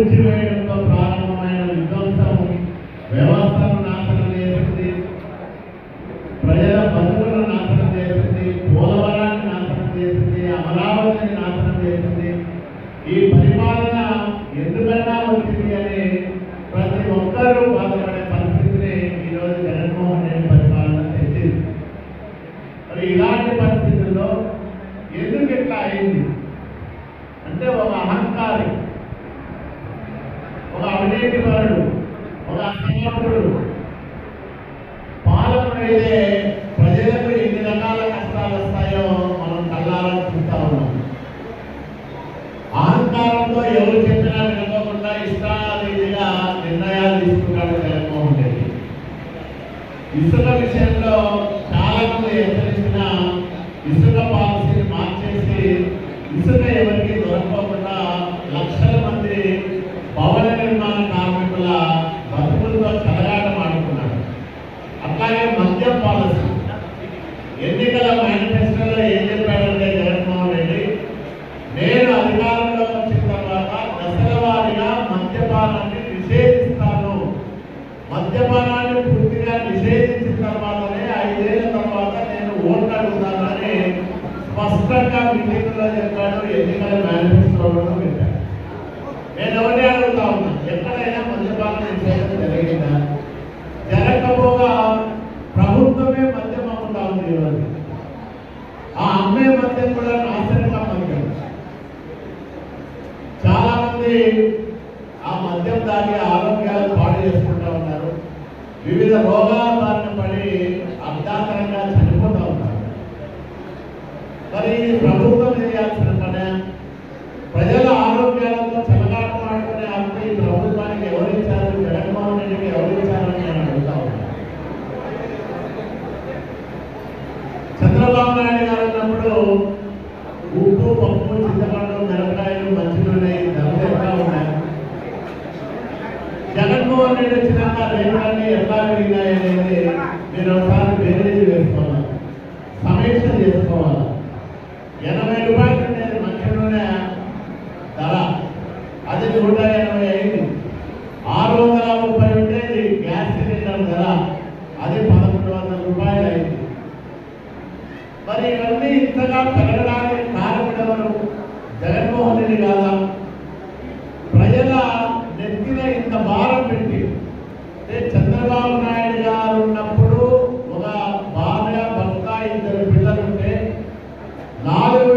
కూల్చివేయడంతో ప్రారంభమైన విధ్వంసం వ్యవస్థను నాశనం చేసింది. ప్రజల బతుకులను నాశనం చేసింది. పోలవరాన్ని నాశనం చేసింది. అమరావతిని నాశనం చేసింది. ఈ పరిపాలన ఎందుకన్నా వచ్చింది అని ప్రతి ఒక్కరూ బాధపడే పరిస్థితిని ఈరోజు జగన్మోహన్ రెడ్డి పరిపాలన తెచ్చింది మరి ఇలాంటి పరిస్థితుల్లో ఎందుకు ఇట్లా అయింది? అంటే ఒక అహంకారి అవినీతిపరుడు ఒక అసమర్థుడు పాలకుడు అయితే ప్రజలకు ఎన్ని రకాల కష్టాలు వస్తాయో మనం కళ్ళాలని చూస్తా ఉన్నాం. అహంకారంలో ఎవరు చెప్పినా వినకోకుండా ఇష్టారీతిగా నిర్ణయాలు తీసుకున్నాడు జగన్మోహన్ రెడ్డి. ఇసుక విషయంలో చాలా మంది హెచ్చరించిన ఇసుక పాలసీని మార్చేసి ఇసుక ఎవరికి దొరకకుండా లక్షల మంది భవన నిర్మాణ పాలసీ. ఎన్నికల మేనిఫెస్టోలో ఏం చెప్పారంటే జగన్మోహన్ రెడ్డి నేను అధికారంలో వచ్చిన తర్వాత దశల వారీగా మద్యపానాన్ని నిషేధిస్తాను. మద్యపానాన్ని పూర్తిగా నిషేధించిన తర్వాతనే ఐదేళ్ళ తర్వాత నేను ఓట్లు అడుగుతానని స్పష్టంగా మీటింగ్లో చెప్పాడు ఎన్నికల మేనిఫెస్టోలో పెట్టాను నేను ఎవరిని అడుగుతా ఉన్నా? ఎక్కడైనా మద్యపానం నిషేధం ఆ అమ్మే మద్యం కూడా నాశనంగా మద్యం చాలా మంది ఆ మద్యం దాని ఆరోగ్యాలు పాడు చేసుకుంటూ ఉన్నారు. వివిధ రోగాల బారిన పడి అర్ధాకరంగా చనిపోతూ ఉన్నారు. మరి ప్రభుత్వం చేయాల్సిన పని? ప్రజల ఆరోగ్యాలతో చెలగాటమాడుకునే హక్కు ఈ ప్రభుత్వానికి ఎవరిచ్చారు జగన్మోహన్ రెడ్డికి ఎవరిచ్చారని నేను అడుగుతా ఉన్నాను చంద్రబాబు నాయుడు గారు జిల్లాలో ఉప్పు పప్పు చింతపండు మిరపకాయలు మంచిలోనే ధరలు ఎట్లా ఉన్నాయి? జగన్మోహన్ రెడ్డి వచ్చినాక రేపటి ఎట్లా పెరిగినాయనేది నేను ఒకసారి బేరేజ్ వేసుకోవాలి. సమీక్ష చేసుకోవాలి. ఎనభై రూపాయలు ఉండేది మంచి నూనె ధర. అది నూట ఎనభై ఐదు ఆరు వందల ముప్పై ఇంతగా పెరగడానికి కారణం జగన్మోహన్ రెడ్డి కాదా ప్రజల